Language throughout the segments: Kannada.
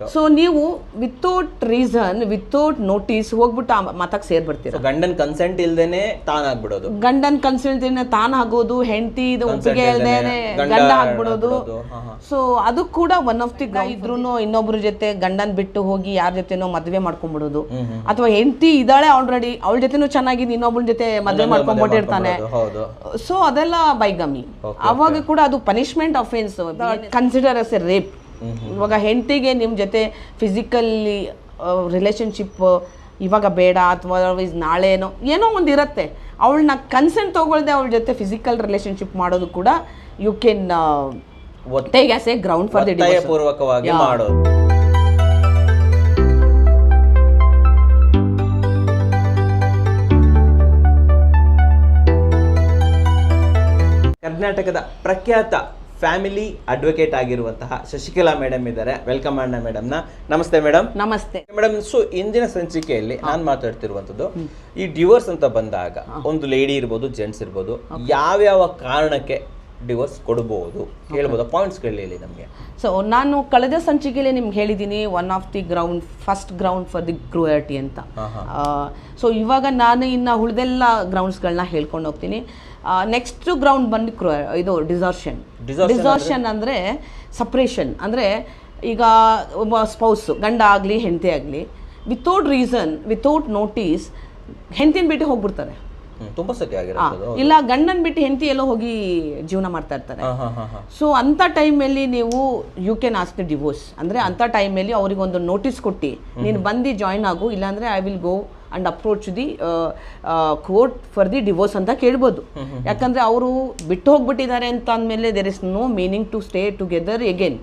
ಸೊ ನೀವು ವಿತೌಟ್ ರೀಸನ್ ವಿತೌಟ್ ನೋಟಿಸ್ ಹೋಗ್ಬಿಟ್ಟು ಆ ಮತಕ್ಕೆ ಸೇರ್ಬಿಡ್ತೀರ ಗಂಡನ್ ಕನ್ಸೆಂಟ್ ಇಲ್ದೇನೆ ತಾನಾಗ್ಬಿಡೋದು. ಗಂಡನ್ ಕನ್ಸೆಂಟ್ ತಾನ ಆಗೋದು ಹೆಂಡತಿ ಒಪ್ಪಿಗೆ ಇಲ್ದೇನೆ ಗಂಡ ಆಗ್ಬಿಡೋದು. ಸೊ ಅದು ಕೂಡ ಒನ್ ಆಫ್ ದಿ ಇದ್ರೂ ಇನ್ನೊಬ್ರ ಜೊತೆ ಗಂಡನ್ ಬಿಟ್ಟು ಹೋಗಿ ಯಾರ ಜೊತೆನೋ ಮದ್ವೆ ಮಾಡ್ಕೊಂಡ್ಬಿಡೋದು ಅಥವಾ ಹೆಂಡತಿ ಇದ್ದಾಳೆ ಆಲ್ರೆಡಿ ಅವಳ ಜೊತೆನೂ ಚೆನ್ನಾಗಿ ಇನ್ನೊಬ್ರ ಜೊತೆ ಮದ್ವೆ ಮಾಡ್ಕೊಂಡ್ಬಿಟ್ಟಿರ್ತಾನೆ ಹೌದು. ಸೊ ಅದೆಲ್ಲ ಬೈಗಮಿ ಅವಾಗ ಕೂಡ ಅದು punishment offence consider as a rape ಇವಾಗ ಹೆಂಡತಿಗೆ ನಿಮ್ಮ ಜೊತೆ ಫಿಸಿಕಲಿ ರಿಲೇಶನ್ಶಿಪ್ ಇವಾಗ ಬೇಡ ಅಥವಾ ನಾಳೆನೋ ಏನೋ ಒಂದು ಇರುತ್ತೆ. ಅವಳನ್ನ ಕನ್ಸೆಂಟ್ ತೊಗೊಳ್ದೆ ಅವಳ ಜೊತೆ ಫಿಸಿಕಲ್ ರಿಲೇಶನ್ಶಿಪ್ ಮಾಡೋದು ಕೂಡ you can ಒತ್ತೆಗೆ take as a ground for the ಪೂರ್ವಕವಾಗಿ ಮಾಡೋದು. ಕರ್ನಾಟಕದ ಪ್ರಖ್ಯಾತ ಫ್ಯಾಮಿಲಿ ಅಡ್ವೊಕೇಟ್ ಆಗಿರುವಂತಹ ಶಶಿಕಲಾ ಮೇಡಮ್ ಇದ್ದಾರೆ. ವೆಲ್ಕಮ್ ಅಣ್ಣ ಮೇಡಮ್ನ. ನಮಸ್ತೆ ಮೇಡಮ್. ನಮಸ್ತೆ. ಮೇಡಮ್ ಸೊ ಇಂದಿನ ಸಂಚಿಕೆಯಲ್ಲಿ ನಾನು ಮಾತಾಡ್ತಿರುವಂತದ್ದು ಈ ಡಿವೋರ್ಸ್ ಅಂತ ಬಂದಾಗ ಒಂದು ಲೇಡಿ ಇರ್ಬೋದು ಜೆಂಟ್ಸ್ ಇರ್ಬೋದು ಯಾವ್ಯಾವ ಕಾರಣಕ್ಕೆ ಡಿವೋರ್ಸ್ ಕೊಡಬಹುದು ಹೇಳ್ಬೋದು ಪಾಯಿಂಟ್ಸ್ ಹೇಳಿ ನಮಗೆ. ಸೊ ನಾನು ಕಳೆದ ಸಂಚಿಕೆಯಲ್ಲಿ ನಿಮ್ಗೆ ಹೇಳಿದ್ದೀನಿ one of the ground first ground for the cruelty ಅಂತ. ಸೊ ಇವಾಗ ನಾನು ಇನ್ನು ಉಳಿದೆಲ್ಲ ಗ್ರೌಂಡ್ಸ್ಗಳನ್ನ ಹೇಳ್ಕೊಂಡು ಹೋಗ್ತೀನಿ. ನೆಕ್ಸ್ಟ್ ಗ್ರೌಂಡ್ ಬಂದು ಕ್ರೂ ಇದು ಡಿಸಾರ್ಷನ್ ಡಿಸರ್ಷನ್ ಡಿಸಾರ್ಷನ್ ಅಂದರೆ ಸಪ್ರೇಷನ್ ಅಂದರೆ ಈಗ ಒಬ್ಬ ಸ್ಪೌಸ್ ಗಂಡ ಆಗಲಿ ಹೆಂಡತಿ ಆಗಲಿ ವಿತೌಟ್ ರೀಸನ್ ವಿತೌಟ್ ನೋಟಿಸ್ ಹೆಂಡತಿನ ಬಿಟ್ಟು ಹೋಗ್ಬಿಡ್ತಾರೆ. ತುಂಬಾ ಸತಿ ಆಗಿರೋದು ಇಲ್ಲ ಗಂಡನ್ ಬಿಟ್ಟು ಹೆಂಡತಿ ಎಲ್ಲೋ ಹೋಗಿ ಜೀವನ ಮಾಡ್ತಾ ಇರ್ತಾರೆ. ಸೊ ಅಂತ ಟೈಮ್ ಅಲ್ಲಿ ಟೈಮಲ್ಲಿ ನೀವು you can ask the divorce ಅಂತ ಟೈಮ್ ಅಲ್ಲಿ ಅವ್ರಿಗೆ ಒಂದು ನೋಟಿಸ್ ಕೊಟ್ಟು ನೀನು ಬಂದು ಜಾಯಿನ್ ಆಗು ಇಲ್ಲಾಂದ್ರೆ I will go and approach the court for the divorce ಅಂತ ಕೇಳ್ಬೋದು. ಯಾಕಂದ್ರೆ ಅವರು ಬಿಟ್ಟು ಹೋಗ್ಬಿಟ್ಟಿದ್ದಾರೆ ಅಂತ ಅಂದ್ಮೇಲೆ there is no meaning to stay together again.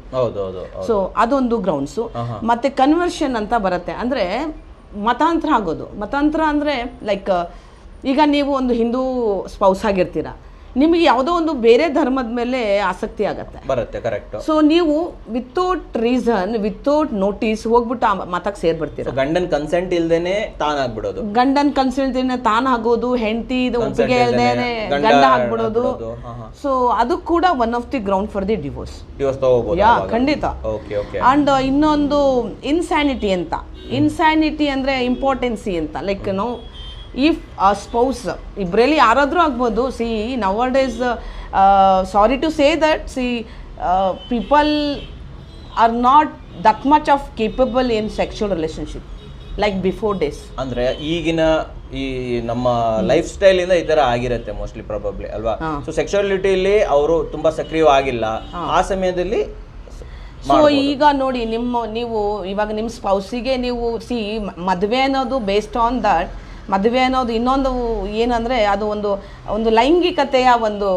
So ಅದೊಂದು ಗ್ರೌಂಡ್ಸು ಮತ್ತೆ ಕನ್ವರ್ಷನ್ ಅಂತ ಬರುತ್ತೆ. ಅಂದ್ರೆ ಮತಾಂತರ ಆಗೋದು. ಮತಾಂತರ ಅಂದ್ರೆ ಲೈಕ್ ಈಗ ನೀವು ಒಂದು ಹಿಂದೂ ಸ್ಪೌಸ್ ಆಗಿರ್ತೀರ ನಿಮಗೆ ಯಾವುದೋ ಒಂದು ಬೇರೆ ಧರ್ಮದ ಮೇಲೆ ಆಸಕ್ತಿ ಆಗತ್ತೆ. ಬರುತ್ತೆ ಕರೆಕ್ಟ್ ಸೊ ನೀವು ವಿತೌಟ್ ರೀಸನ್ ವಿತೌಟ್ ನೋಟಿಸ್ ಹೋಗ್ಬಿಟ್ಟು ಆ ಮಾತಾಗ ಸೇರ್ಬಿಡ್ತೀರ? ಗಂಡನ್ ಕನ್ಸೆಂಟ್ ಇಲ್ದೇನೆ ತಾನಾಗ್ಬಿಡೋದು. ಗಂಡನ್ ಕನ್ಸಲ್ಟ್ ತಾನ ಆಗೋದು ಹೆಂಡತಿ ಒಪ್ಪಿಗೆ ಇಲ್ದೇನೆ ಗಂಡ ಆಗ್ಬಿಡೋದು. ಸೊ ಅದು ಕೂಡ one of the ground for the divorce divorce ತಗೋಬಹುದು ಯಾ ಖಂಡಿತ. ಓಕೆ ಓಕೆ ಅಂಡ್ ಇನ್ನೊಂದು ಇನ್ಸ್ಯಾನಿಟಿ ಅಂತ. ಇನ್ಸ್ಯಾನಿಟಿ ಅಂದ್ರೆ ಇಂಪಾರ್ಟೆನ್ಸಿ ಅಂತ. ಲೈಕ್ ನೋ ಇಫ್ ಸ್ಪೌಸ್ ಇಬ್ಬರಲ್ಲಿ ಯಾರಾದರೂ ಆಗ್ಬೋದು see nowadays sorry to say that see people are not that much of capable in sexual relationship like before days ಅಂದ್ರೆ ಈಗಿನ ಈ ನಮ್ಮ ಲೈಫ್ ಸ್ಟೈಲ್ ಇಂದ ಈ ತರ ಆಗಿರತ್ತೆ ಮೋಸ್ಟ್ಲಿ ಪ್ರಾಬಬ್ಲಿ ಅಲ್ವಾ? ಸೊ ಸೆಕ್ಷುಯಾಲಿಟಿಲಿ ಅವರು ತುಂಬಾ ಸಕ್ರಿಯವಾಗಿಲ್ಲ ಆ ಸಮಯದಲ್ಲಿ ಸೊ ಈಗ ನೋಡಿ ನಿಮ್ಮ ನೀವು ಇವಾಗ ನಿಮ್ಮ ಸ್ಪೌಸಿಗೆ ನೀವು ಸಿ ಮದುವೆ ಅನ್ನೋದು ಬೇಸ್ಡ್ ಆನ್ ದಟ್ ಮದುವೆ ಅನ್ನೋದು ಇನ್ನೊಂದು ಏನಂದ್ರೆ ಅದು ಒಂದು ಒಂದು ಲೈಂಗಿಕತೆಯ ಒಂದು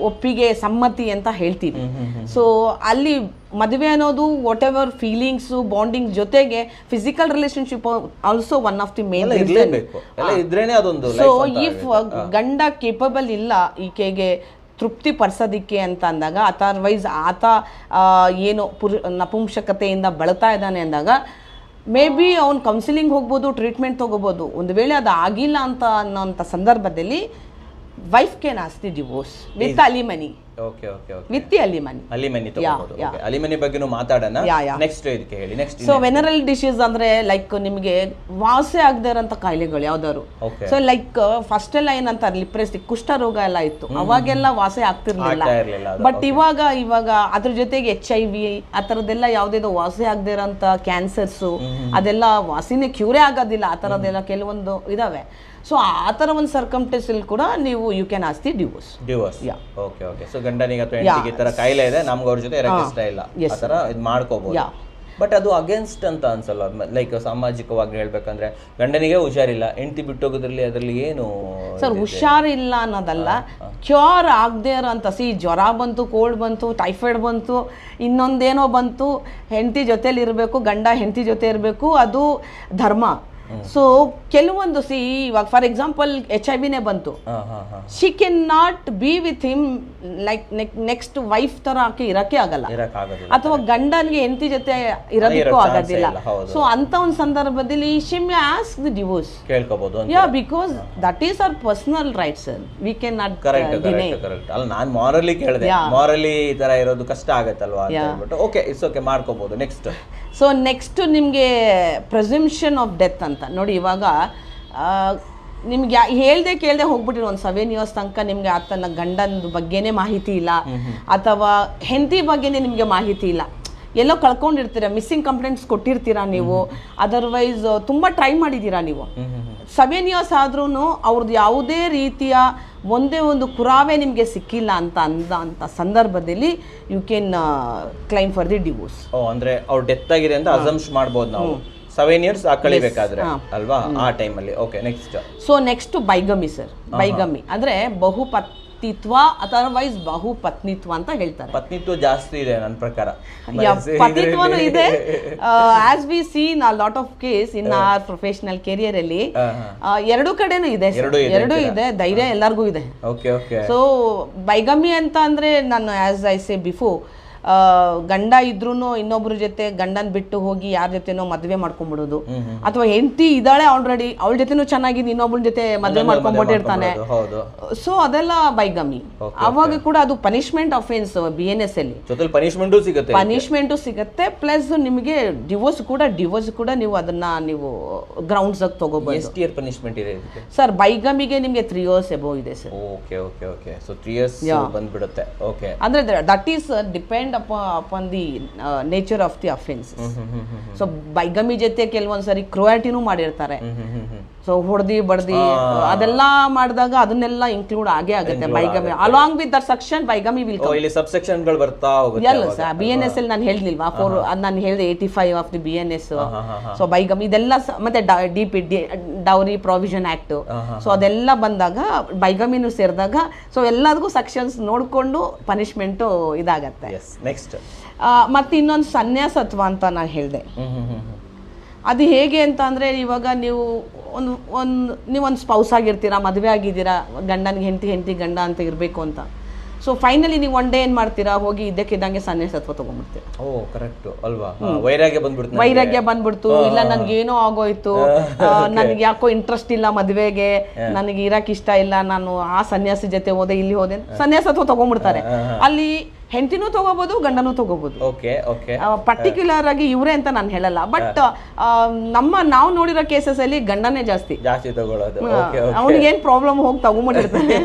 ಒಪ್ಪಿಗೆ ಸಮ್ಮತಿ ಅಂತ ಹೇಳ್ತೀವಿ. ಸೊ ಅಲ್ಲಿ ಮದುವೆ ಅನ್ನೋದು ವಾಟ್ ಎವರ್ ಫೀಲಿಂಗ್ಸು ಬಾಂಡಿಂಗ್ ಜೊತೆಗೆ physical relationship also one of the main so if ಗಂಡ ಕೇಪಬಲ್ ಇಲ್ಲ ಈಕೆಗೆ ತೃಪ್ತಿ ಪಡಿಸೋದಿಕ್ಕೆ ಅಂತ ಅಂದಾಗ ಅಥರ್ವೈಸ್ ಆತ ಏನು ಪುರು ನಪುಂಸಕತೆಯಿಂದ ಬಳತಾ ಇದ್ದಾನೆ ಅಂದಾಗ ಮೇ ಬಿ ಅವ್ನು ಕೌನ್ಸಿಲಿಂಗ್ ಹೋಗ್ಬೋದು ಟ್ರೀಟ್ಮೆಂಟ್ ತೊಗೋಬೋದು. ಒಂದು ವೇಳೆ ಅದು ಆಗಿಲ್ಲ ಅಂತ ಅನ್ನೋಂಥ ಸಂದರ್ಭದಲ್ಲಿ wife can ask the divorce with alimony. Okay okay okay with the alimony alimony ತಗೋಬಹುದು ಓಕೆ ಅಲಿಮನಿ ಬಗ್ಗೆನೂ ಮಾತಾಡೋಣ. ಯಾ, ಯಾ. ನೆಕ್ಸ್ಟ್ ಇದಕ್ಕೆ ಹೇಳಿ ನೆಕ್ಸ್ಟ್ ಸೊ ವೆನರಲ್ ಡಿಶಸ್ ಅಂದ್ರೆ ಲೈಕ್ ನಿಮಗೆ ವಾಸೆ ಆಗದೆ ಇರೋಂಥ ಕಾಯಿಲೆಗಳು ಯಾವ್ದಾದ್ರು. ಸೊ ಲೈಕ್ ಫಸ್ಟ್ ಎಲ್ಲ ಏನಂತಾರೆ ಕುಷ್ಠ ರೋಗ ಎಲ್ಲ ಇತ್ತು. ಅವಾಗೆಲ್ಲ ವಾಸೆ ಆಗ್ತಿರ್ಲಿಲ್ಲ. ಬಟ್ ಇವಾಗ ಇವಾಗ ಅದ್ರ ಜೊತೆಗೆ ಎಚ್ ಐ ವಿ ಆ ಥರದ್ದೆಲ್ಲ ಯಾವುದೇದೋ ವಾಸಿ ಆಗದೆ ಇರೋಂಥ ಕ್ಯಾನ್ಸರ್ಸು ಅದೆಲ್ಲ ವಾಸಿನೇ ಕ್ಯೂರೇ ಆಗೋದಿಲ್ಲ. ಆ ಥರದ್ದೆಲ್ಲ ಕೆಲವೊಂದು ಇದಾವೆ. ಸೊ ಆ ಥರ ಒಂದು ಸರ್ಕಮ್ಟೆನ್ಸಲ್ಲಿ ಕೂಡ ನೀವು you can ask the divorce divorce yeah okay okay so ಗಂಡನಿಗೆ ಅಥವಾ ಹೆಂಡತಿಗೆ ಈ ತರ ಕಾಯಿಲೆ ಇದೆ ನಮ್ಗೆ ಅವ್ರ ಜೊತೆ ಇರಕ್ಕೆ ಇಷ್ಟ ಇಲ್ಲ. ಆ ತರ ಇದು ಮಾಡ್ಕೋಬಹುದು ಯಾ ಬಟ್ ಅದು ಅಗೇನ್ಸ್ಟ್ ಅಂತ ಅನ್ಸಲ್ಲ. ಲೈಕ್ ಸಾಮಾಜಿಕವಾಗಿ ಹೇಳ್ಬೇಕಂದ್ರೆ ಗಂಡನಿಗೆ ಹುಷಾರಿಲ್ಲ ಹೆಂಡತಿ ಬಿಟ್ಟೋಗೋದ್ರಲ್ಲಿ ಅದರಲ್ಲಿ ಏನು ಸರ್ ಹುಷಾರಿಲ್ಲ ಅನ್ನೋದಲ್ಲ ಕ್ಯೂರ್ ಆಗದೆ ಅಂತ ಸಿ ಜ್ವರ ಬಂತು ಕೋಲ್ಡ್ ಬಂತು ಟೈಫಾಯ್ಡ್ ಬಂತು ಇನ್ನೊಂದೇನೋ ಬಂತು ಹೆಂಡತಿ ಜೊತೆಲಿ ಇರಬೇಕು ಗಂಡ ಹೆಂಡತಿ ಜೊತೆ ಇರಬೇಕು ಅದು ಧರ್ಮ. ಸೊ ಕೆಲವೊಂದು ಸಿ ಇವಾಗ for example H I V ಬಂತು. She can not be with him like next wife ತರ ಆಕೆ ಇರಕ್ಕೆ ಆಗಲ್ಲ. ಅಥವಾ ಗಂಡನ್ಗೆ ಹೆಂಡತಿ ಜೊತೆ ಇರೋದಕ್ಕೂ ಆಗೋದಿಲ್ಲ. ಸೊ ಅಂತ ಒಂದು ಸಂದರ್ಭದಲ್ಲಿ she may ask the divorce ಕೇಳ್ಕೋಬಹುದು yeah because that is our personal rights we can not correct ಅಲ್ಲ ನಾನ್ ಮಾರಲಿ ಕೇಳಿದೆ. ಮಾರಲಿ ಈ ತರ ಇರೋದು ಕಷ್ಟ ಆಗತ್ತಲ್ವಾ ಅಂತ ಹೇಳ್ಬಿಟ್ಟು ಓಕೆ ಇಟ್ಸ್ ಓಕೆ ಮಾಡ್ಕೋಬಹುದು ನೆಕ್ಸ್ಟ್ ಸೊ ನೆಕ್ಸ್ಟ್ ನಿಮಗೆ ಪ್ರೆಸಿಮ್ಷನ್ ಆಫ್ ಡೆತ್ ಅಂತ. ನೋಡಿ ಇವಾಗ ನಿಮ್ಗೆ ಯಾ ಹೇಳ್ದೆ ಕೇಳ್ದೆ ಹೋಗ್ಬಿಟ್ಟಿರೋ ಒಂದು ಸೆವೆನ್ ಇಯರ್ಸ್ ತನಕ ನಿಮ್ಗೆ ಆತನ ಗಂಡನ ಬಗ್ಗೆನೇ ಮಾಹಿತಿ ಇಲ್ಲ. ಅಥವಾ ಹೆಂಡತಿ ಬಗ್ಗೆನೇ ನಿಮಗೆ ಮಾಹಿತಿ ಇಲ್ಲ. ಎಲ್ಲೋ ಕಳ್ಕೊಂಡಿರ್ತೀರ ಮಿಸ್ಸಿಂಗ್ ಕಂಪ್ಲೇಂಟ್ಸ್ ಕೊಟ್ಟಿರ್ತೀರಾ ನೀವು? ಅದರ್ವೈಸ್ ತುಂಬ ಟ್ರೈ ಮಾಡಿದ್ದೀರಾ ನೀವು? ಸೆವೆನ್ ಇಯರ್ಸ್ ಆದ್ರೂ ಅವ್ರದ್ದು ಯಾವುದೇ ರೀತಿಯ ಒಂದೇ ಒಂದು ಕುರಾವೆ ನಿಮಗೆ ಸಿಕ್ಕಿಲ್ಲ ಅಂತ ಅಂದ ಅಂತ ಸಂದರ್ಭದಲ್ಲಿ you can claim for the divorce ಓ ಅಂದ್ರೆ ಅವ್ರು ಡೆತ್ ಆಗಿದೆ ಅಂತ ಅಸಮ್ಸ್ ಮಾಡ್ಬೋದು ನಾವು. ಸೆವೆನ್ ಇಯರ್ಸ್ ಆ ಕಳಿಬೇಕಾದ್ರೆ ಅಲ್ವಾ? ಆ ಟೈಮಲ್ಲಿ okay next so next bigamy sir bigamy. ಅಂದ್ರೆ ಬಹುಪತಿತ್ವ ಅದರ್ವೈಸ್ ಬಹುಪತ್ನಿತ್ವ ಅಂತ ಹೇಳ್ತಾರೆ. ಪತ್ನಿತ್ವ ಜಾಸ್ತಿ ಇದೆ ನನ್ನ ಪ್ರಕಾರ. ಪತಿತ್ವನೂ ಇದೆ. As we seen a lot of case in our professional career ಅಲ್ಲಿ. ಆ, ಎರಡು ಕಡೆನೂ ಇದೆ ಎರಡು ಇದೆ ಇದೆ. ಧೈರ್ಯ ಎಲ್ಲರಿಗೂ ಇದೆ. ಓಕೆ ಓಕೆ ಸೊ ಬೈಗಮಿ ಅಂತ ಅಂದ್ರೆ ನಾನು ಆಸ್ ಐ ಸೇ ಬಿಫೋರ್ ಗಂಡ ಇದ್ರೂ ಇನ್ನೊಬ್ರ ಜೊತೆ ಗಂಡನ್ ಬಿಟ್ಟು ಹೋಗಿ ಯಾರ ಜೊತೆನೋ ಮದ್ವೆ ಮಾಡ್ಕೊಂಡ್ಬಿಡೋದು ಅಥವಾ ಹೆಂಡತಿ ಇದ್ದಾಳೆ ಆಲ್ರೆಡಿ ಅವಳ ಜೊತೆನೂ ಚೆನ್ನಾಗಿದೆ ಇನ್ನೊಬ್ಳ ಜೊತೆ ಮದ್ವೆ ಮಾಡ್ಕೊಂಡ್ಬಿಟ್ಟಿರ್ತಾನೆ ಸೊ ಅದೆಲ್ಲ ಬೈಗಮಿ ಅವಾಗ ಕೂಡ ಅದು punishment offence B N S ಅಲ್ಲಿ. ಪನಿಷ್ಮೆಂಟು ಸಿಗುತ್ತೆ ಪನಿಷ್ಮೆಂಟು ಸಿಗುತ್ತೆ ಪ್ಲಸ್ ನಿಮಗೆ ಡಿವೋರ್ಸ್ ಕೂಡ ಡಿವೋರ್ಸ್ ಕೂಡ ನೀವು ಅದನ್ನ ನೀವು ಗ್ರೌಂಡ್ಸ್ ಆಗಿ ತಗೋಬಹುದು ಎಷ್ಟು ಇಯರ್ ಪನಿಷ್ಮೆಂಟ್ ಇದೆ ಸರ್ ಬೈಗಮಿಗೆ ನಿಮಗೆ ತ್ರೀ ಇಯರ್ಸ್ ಎಬೋ ಇದೆ sir okay okay okay so three years ಬಂದ್ಬಿಡುತ್ತೆ. ಓಕೆ ಅಂದ್ರೆ that is depend upon the nature of the offence so bigamy ಜೊತೆ ಕೆಲವೊಂದ್ಸರಿ ಕ್ರುಯಾಟಿನೂ ಮಾಡಿರ್ತಾರೆ ಸೊ ಹೊಡೆದಿ ಬಡ್ದಿ ಅದೆಲ್ಲ ಮಾಡಿದಾಗ ಅದನ್ನೆಲ್ಲ ಇನ್ಕ್ಲೂಡ್ ಆಗೇ ಆಗುತ್ತೆ bigamy. Along with that section bigamy will come ಇಲ್ಲಿ ಸಬ್ಗಳು ಬರ್ತಾ ಹೋಗುತ್ತೆ ಎಲ್ಲ ಸರ್ ಬಿ ಎನ್ ಎಸ್ ಅಲ್ಲಿ ನಾನು ಹೇಳಿಲ್ವಾ ಫೋರ್ ಅದು ನಾನು ಹೇಳಿದೆ eighty five of the B N S so bigamy ಇದೆಲ್ಲ ಮತ್ತೆ D P D dowry provision act so ಅದೆಲ್ಲ ಬಂದಾಗ ಬೈಗಮಿನೂ ಸೇರಿದಾಗ ಸೊ ಎಲ್ಲದಕ್ಕೂ ಸೆಕ್ಷನ್ಸ್ ನೋಡಿಕೊಂಡು ಪನಿಷ್ಮೆಂಟು ಇದಾಗತ್ತೆ. ನೆಕ್ಸ್ಟ್ ಮತ್ತೆ ಇನ್ನೊಂದು ಸನ್ಯಾಸತ್ವ ಅಂತ ನಾನು ಹೇಳಿದೆ. ಅದು ಹೇಗೆ ಅಂತ ಅಂದರೆ ಇವಾಗ ನೀವು ಒಂದು ಒಂದು ನೀವೊಂದು ಸ್ಪೌಸ್ ಆಗಿರ್ತೀರಾ ಮದುವೆ ಆಗಿದ್ದೀರಾ ಗಂಡನಿಗೆ ಹೆಂಡತಿ ಹೆಂಡತಿ ಗಂಡ ಅಂತ ಇರಬೇಕು ಅಂತ. ಸೊ ಫೈನಲಿ ನೀವು ಒನ್ ಡೇ ಏನು ಮಾಡ್ತೀರಾ? ಹೋಗಿ ಇದ್ದಕ್ಕಿದ್ದಂಗೆ ಸನ್ಯಾಸತ್ವ ತೊಗೊಂಡ್ಬಿಡ್ತೀರಾ. ಓ ಕರೆಕ್ಟ್ ಅಲ್ವಾ? ವೈರಾಗ್ಯ ಬಂದ್ಬಿಡ್ತು ವೈರಾಗ್ಯ ಬಂದ್ಬಿಡ್ತು. ಇಲ್ಲ ನನ್ಗೇನೋ ಆಗೋಯ್ತು. ನನಗೆ ಯಾಕೋ ಇಂಟ್ರೆಸ್ಟ್ ಇಲ್ಲ ಮದುವೆಗೆ. ನನಗೆ ಇರಕ್ ಇಷ್ಟ ಇಲ್ಲ. ನಾನು ಆ ಸನ್ಯಾಸಿ ಜೊತೆ ಹೋದೆ ಇಲ್ಲಿ ಹೋದೆ ಸನ್ಯಾಸತ್ವ ತೊಗೊಂಡ್ಬಿಡ್ತಾರೆ. ಅಲ್ಲಿ ಹೆಂಡತಿನೂ ತಗೋಬಹುದು ಗಂಡನೂ ತಗೋಬಹುದು ಓಕೆ ಓಕೆ ಪರ್ಟಿಕ್ಯುಲರ್ ಆಗಿ ಇವರೇ ಅಂತ ನಾನು ಹೇಳಲ್ಲ. ಬಟ್ ನಮ್ಮ ನಾವು ನೋಡಿರೋ ಕೇಸಸ್ ಅಲ್ಲಿ ಗಂಡನೇ ಜಾಸ್ತಿ. ಜಾಸ್ತಿ ತಗೊಳ್ಳೋದು. ಅವ್ನಿಗೆ ಏನ್ ಪ್ರಾಬ್ಲಮ್ ಹೋಗಿ ತಗೊಂಡ್ಬಿಟ್ಟಿರ್ತಾನೆ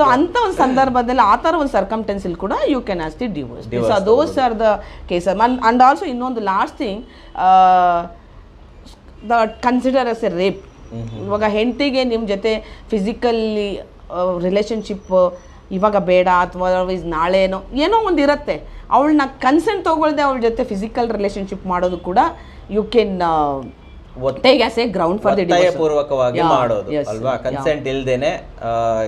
ಸೊ ಅಂತ ಒಂದು ಸಂದರ್ಭದಲ್ಲಿ ಆ ತರ ಒಂದು ಸರ್ಕಮ್ಟೆನ್ಸ್ ಇಲ್ಲಿ ಕೂಡ you can ask the divorce those are the case and also ಇನ್ನೊಂದು last thing the consider as a rape ಇವಾಗ ಹೆಂಡತಿಗೆ ನಿಮ್ಮ ಜೊತೆ ಫಿಸಿಕಲ್ಲಿ ರಿಲೇಶನ್ಶಿಪ್ ಇವಾಗ ಬೇಡ ಅಥವಾ ಅದರ್ವೈಸ್ ನಾಳೆನೋ ಏನೋ ಒಂದು ಇರುತ್ತೆ. ಅವಳನ್ನ ಕನ್ಸೆಂಟ್ ತೊಗೊಳ್ದೆ ಅವಳ ಜೊತೆ ಫಿಸಿಕಲ್ ರಿಲೇಶನ್ಶಿಪ್ ಮಾಡೋದು ಕೂಡ you can a ground for the ಪೂರ್ವಕವಾಗಿ ಮಾಡೋದು ಅಲ್ವಾ? ಕನ್ಸೆಂಟ್ ಇಲ್ದೇನೆ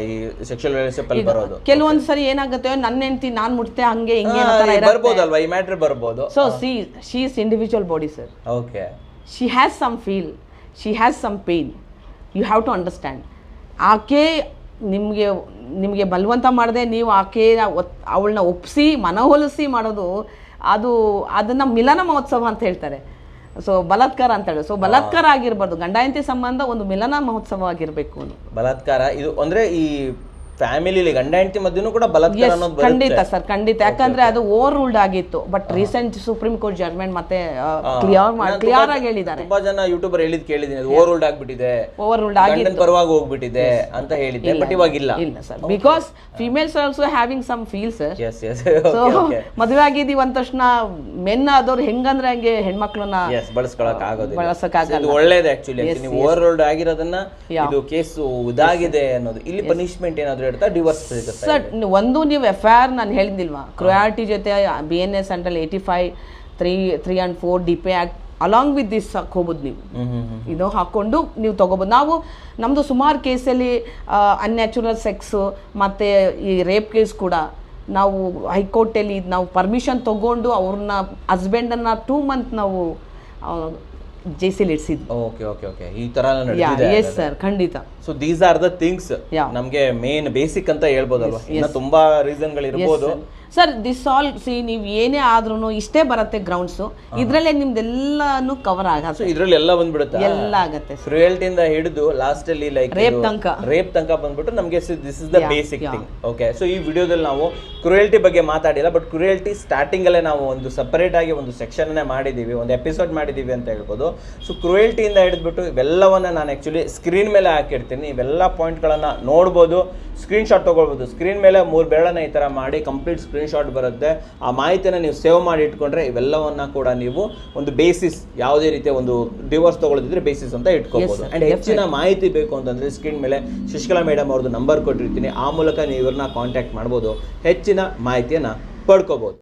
ಈ ಸೆಕ್ಷುವಲ್ ರಿಲೇಶನ್ಶಿಪ್ ಅಲ್ಲಿ ಬರೋದು. ಕೆಲವೊಂದ್ ಸರಿ ಏನಾಗುತ್ತೆ ನನ್ನ ಹೆಂಡತಿ ನಾನ್ ಮುಟ್ತೆ ಹಂಗೆ ಹಿಂಗೆ ಬರ್ಬೋದು ಅಲ್ವಾ? ಈ ಮ್ಯಾಟ್ರ್ ಬರ್ಬೋದು. So see she is individual body sir okay she has some feel she has some pain you have to understand ಆಕೆ ನಿಮಗೆ ನಿಮಗೆ ಬಲವಂತ ಮಾಡದೆ ನೀವು ಆಕೆ ಅವಳನ್ನ ಒಪ್ಪಿಸಿ ಮನವೊಲಿಸಿ ಮಾಡೋದು ಅದು ಅದನ್ನು ಮಿಲನ ಮಹೋತ್ಸವ ಅಂತ ಹೇಳ್ತಾರೆ. ಸೊ ಬಲಾತ್ಕಾರ ಅಂತ ಹೇಳಿ. ಸೊ ಬಲಾತ್ಕಾರ ಆಗಿರ್ಬಾರ್ದು. ಗಂಡ ಹೆಂಡತಿ ಸಂಬಂಧ ಒಂದು ಮಿಲನ ಮಹೋತ್ಸವ ಆಗಿರಬೇಕು ಬಲಾತ್ಕಾರ. ಇದು ಅಂದರೆ ಈ ಫ್ಯಾಮಿಲಿ ಗಂಡ ಹೆಂಡತಿ ಮಧ್ಯನೂ ಕೂಡ ಬಲತ್ಕಾರ ಅನ್ನೋದು ಖಂಡಿತ ಸರ್ ಖಂಡಿತ. ಯಾಕಂದ್ರೆ ಅದು ಓವರ್ ರೂಲ್ಡ್ ಆಗಿತ್ತು but recent supreme court judgment ಮತ್ತೆ ಕ್ಲಿಯರ್ ಮಾಡಿ ಕ್ಲಿಯರ್ ಆಗಿ ಹೇಳಿದ್ದಾರೆ. ತುಂಬಾ ಜನ ಯೂಟ್ಯೂಬರ್ ಹೇಳಿದ್ ಕೇಳಿದೀನಿ ಅದು ಓವರ್ ರೂಲ್ಡ್ ಆಗಿಬಿಟ್ಟಿದೆ. ಓವರ್ ರೂಲ್ಡ್ ಆಗಿ ಪರವಾಗಿ ಹೋಗ್ಬಿಟ್ಟಿದೆ ಅಂತ ಹೇಳಿದ್ದೆ ಬಟ್ ಇವಾಗ ಇಲ್ಲ ಇಲ್ಲ sir because females also having some feel sir yes yes so ಮದುವೆ ಆಗಿದೀವಿ ಅಂದ ತಕ್ಷಣ ಮೆನ್ ಆದವ್ರು ಹೆಂಗಂದ್ರೆ ಹಂಗೆ ಹೆಣ್ಮಕ್ಳನ್ನ ಎಸ್ ಬಳಸ್ಕೊಳಕ್ ಆಗೋದು ಇದು ಒಳ್ಳೇದು ಆಕ್ಚುಲಿ ನೀವು ಓವರ್ ರೋಲ್ಡ್ ಆಗಿರೋದನ್ನ ಇದು ಕೇಸು ಇದಾಗಿದೆ ಅನ್ನೋದು. ಇಲ್ಲಿ ಪನಿಷ್ಮೆಂಟ್ ಏನಾದ್ರು ಇಡ್ತಾ ಡಿವೋರ್ಸ್ ಸರ್ ಒಂದು ನೀವು ಎಫ್ ಐ ಆರ್ ನಾನು ಹೇಳಿದಿಲ್ವಾ ಕ್ರುಯಾಲಿಟಿ ಜೊತೆ B N S under eighty five three three and four D P act along with this ಹಾಕೋಬೋದು ನೀವು. ಇದು ಹಾಕ್ಕೊಂಡು ನೀವು ತೊಗೋಬೋದು. ನಾವು ನಮ್ಮದು ಸುಮಾರು ಕೇಸಲ್ಲಿ ಅನ್ಯಾಚುರಲ್ ಸೆಕ್ಸು ಮತ್ತು ಈ ರೇಪ್ ಕೇಸ್ ಕೂಡ ನಾವು ಹೈಕೋರ್ಟಲ್ಲಿ ನಾವು ಪರ್ಮಿಷನ್ ತಗೊಂಡು ಅವ್ರನ್ನ ಹಸ್ಬೆಂಡನ್ನು ಟೂ ಮಂತ್ ನಾವು ಜೆ ಸಿಲಿ ಇಡ್ಸಿದ್ವಿ ಓಕೆ ಓಕೆ ಓಕೆ ಈ ತರ ಎಸ್ ಸರ್ ಖಂಡಿತ. So these are the things. ನಮ್ಗೆ ಮೇನ್ ಬೇಸಿಕ್ ಅಂತ ಹೇಳ್ಬೋದಲ್ವಾ? ಇನ್ನ ತುಂಬಾ ರೀಸನ್ಗಳು ಇರ್ಬೋದು ಸರ್ ದಿಸ್ ಆಲ್ ಸಿ ನೀವು ಏನೇ ಆದ್ರೂ ಇಷ್ಟೇ ಬರುತ್ತೆ ಗ್ರೌಂಡ್ಸು ಇದರಲ್ಲೇ ನಿಮ್ದೆಲ್ಲಾನು ಕವರ್ ಸೊ ಆಗತ್ತೆ ಇದ್ರಲ್ಲಿ ಎಲ್ಲ ಬಂದ್ಬಿಡುತ್ತೆ? ಎಲ್ಲ ಆಗತ್ತೆ ಸರ್ ಕ್ರುಯಲ್ಟಿಯಿಂದ ಹಿಡಿದು ಲಾಸ್ಟ್ ಅಲ್ಲಿ ಲೈಕ್ ರೇಪ್ ತನಕ. ರೇಪ್ ತನಕ ಬಂದ್ಬಿಟ್ಟು ನಮಗೆ this is the basic thing okay so ಈ ವಿಡಿಯೋದಲ್ಲಿ ನಾವು ಕ್ರುಯಲ್ಟಿ ಬಗ್ಗೆ ಮಾತಾಡಿಲ್ಲ ಬಟ್ ಕ್ರುಯಲ್ಟಿ ಸ್ಟಾರ್ಟಿಂಗ್ ಅಲ್ಲೇ ನಾವು ಒಂದು ಸಪರೇಟ್ ಆಗಿ ಒಂದು ಸೆಕ್ಷನ್ ಮಾಡಿದೀವಿ ಒಂದು ಎಪಿಸೋಡ್ ಮಾಡಿದೀವಿ ಅಂತ ಹೇಳ್ಬೋದು. ಸೊ ಕ್ರುಯಲ್ಟಿಯಿಂದ ಹಿಡಿದ್ಬಿಟ್ಟು ಇವೆಲ್ಲವನ್ನ ನಾನು ಆಕ್ಚುಲಿ ಸ್ಕ್ರೀನ್ ಮೇಲೆ ಹಾಕಿರ್ತೀನಿ. ಇವೆಲ್ಲ ಪಾಯಿಂಟ್ಗಳನ್ನ ನೋಡ್ಬೋದು. ಸ್ಕ್ರೀನ್ ಶಾಟ್ ತಗೊಳ್ಬೋದು. ಸ್ಕ್ರೀನ್ ಮೇಲೆ ಮೂರು ಬೆರಳನ್ನ ಈ ಥರ ಮಾಡಿ ಕಂಪ್ಲೀಟ್ ಸ್ಕ್ರೀನ್ ಶಾಟ್ ಬರುತ್ತೆ. ಆ ಮಾಹಿತಿನ ನೀವು ಸೇವ್ ಮಾಡಿ ಇಟ್ಕೊಂಡ್ರೆ ಇವೆಲ್ಲವನ್ನ ಕೂಡ ನೀವು ಒಂದು ಬೇಸಿಸ್ ಯಾವುದೇ ರೀತಿಯ ಒಂದು ಡಿವೋರ್ಸ್ ತೊಗೊಳ್ಳೋದಿದ್ರೆ ಬೇಸಿಸ್ ಅಂತ ಇಟ್ಕೋಬೋದು. ಆ್ಯಂಡ್ ಅಂಡ್ ಹೆಚ್ಚಿನ ಮಾಹಿತಿ ಬೇಕು ಅಂತಂದರೆ ಸ್ಕ್ರೀನ್ ಮೇಲೆ ಶಶಿಕಲಾ ಮೇಡಮ್ ಅವ್ರದ್ದು ನಂಬರ್ ಕೊಟ್ಟಿರ್ತೀನಿ. ಆ ಮೂಲಕ ನೀವು ಇವ್ರನ್ನ ಕಾಂಟ್ಯಾಕ್ಟ್ ಮಾಡ್ಬೋದು. ಹೆಚ್ಚಿನ ಮಾಹಿತಿಯನ್ನು ಪಡ್ಕೋಬಹುದು